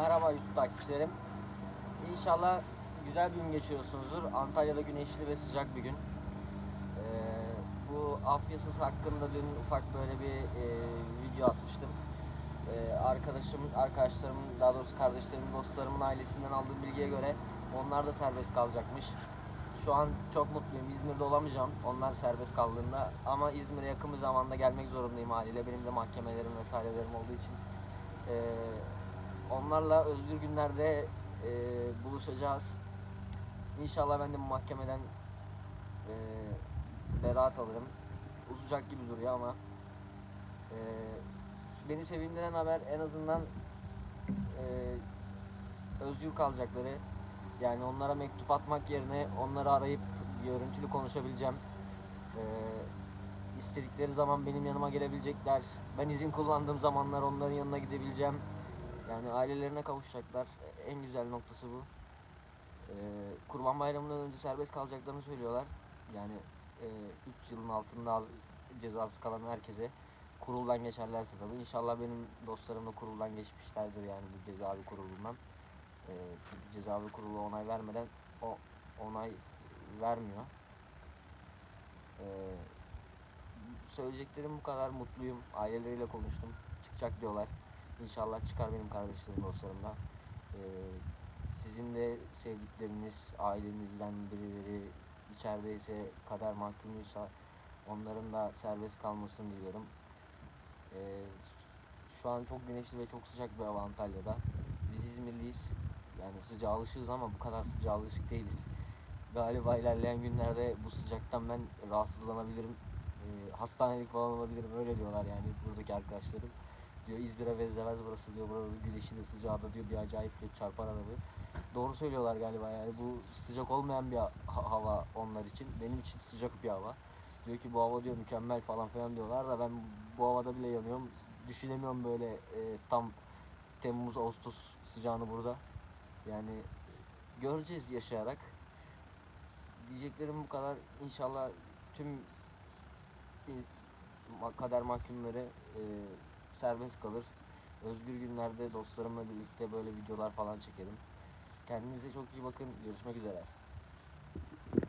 Merhaba YouTube takipçilerim. İnşallah güzel bir gün geçiriyorsunuzdur. Antalya'da güneşli ve sıcak bir gün. Ee, bu Afyasız hakkında dün ufak böyle bir e, video atmıştım. Ee, arkadaşım, arkadaşlarımın, daha doğrusu kardeşlerimin, dostlarımın ailesinden aldığım bilgiye göre onlar da serbest kalacakmış. Şu an çok mutluyum. İzmir'de olamayacağım onlar serbest kaldığında. Ama İzmir'e yakın bir zamanda gelmek zorundayım haliyle. Benim de mahkemelerim vesairelerim olduğu için. Ee, onlarla özgür günlerde e, buluşacağız. İnşallah ben de bu mahkemeden e, beraat alırım. Uzayacak gibi duruyor ama e, beni sevindiren haber en azından e, özgür kalacakları. Yani onlara mektup atmak yerine onları arayıp görüntülü konuşabileceğim. E, istedikleri zaman benim yanıma gelebilecekler. Ben izin kullandığım zamanlar onların yanına gidebileceğim. Yani ailelerine kavuşacaklar. En güzel noktası bu. Ee, Kurban Bayramı'ndan önce serbest kalacaklarını söylüyorlar. Yani 3 yılın altında az cezası kalan herkese kuruldan geçerlerse tabii. İnşallah benim dostlarım da kuruldan geçmişlerdir yani bu cezaevi kurulundan. Ee, çünkü cezaevi kurulu onay vermeden o onay vermiyor. Ee, söyleyeceklerim bu kadar mutluyum. Aileleriyle konuştum. Çıkacak diyorlar. İnşallah çıkar benim kardeşlerim, dostlarım da. Ee, sizin de sevdikleriniz, ailenizden birileri içerideyse, kader mahkumuysa onların da serbest kalmasını diliyorum. Ee, şu an çok güneşli ve çok sıcak bir hava Antalya'da. Biz İzmirliyiz. Yani sıcağa alışığız ama bu kadar sıcağa alışık değiliz. Galiba ilerleyen günlerde bu sıcaktan ben rahatsızlanabilirim. Ee, hastanelik falan olabilirim. Öyle diyorlar yani buradaki arkadaşlarım. Diyor İzmir'e benzemez burası diyor. Burada güneşi de sıcağı da diyor bir acayip diyor çarpar arabı. Doğru söylüyorlar galiba yani bu sıcak olmayan bir ha- hava onlar için. Benim için sıcak bir hava. Diyor ki bu hava diyor mükemmel falan filan diyorlar da ben bu havada bile yanıyorum. Düşünemiyorum böyle e, tam Temmuz Ağustos sıcağını burada. Yani göreceğiz yaşayarak. Diyeceklerim bu kadar. İnşallah tüm ma- kader mahkumları e, serbest kalır. Özgür günlerde dostlarımla birlikte böyle videolar falan çekelim. Kendinize çok iyi bakın. Görüşmek üzere.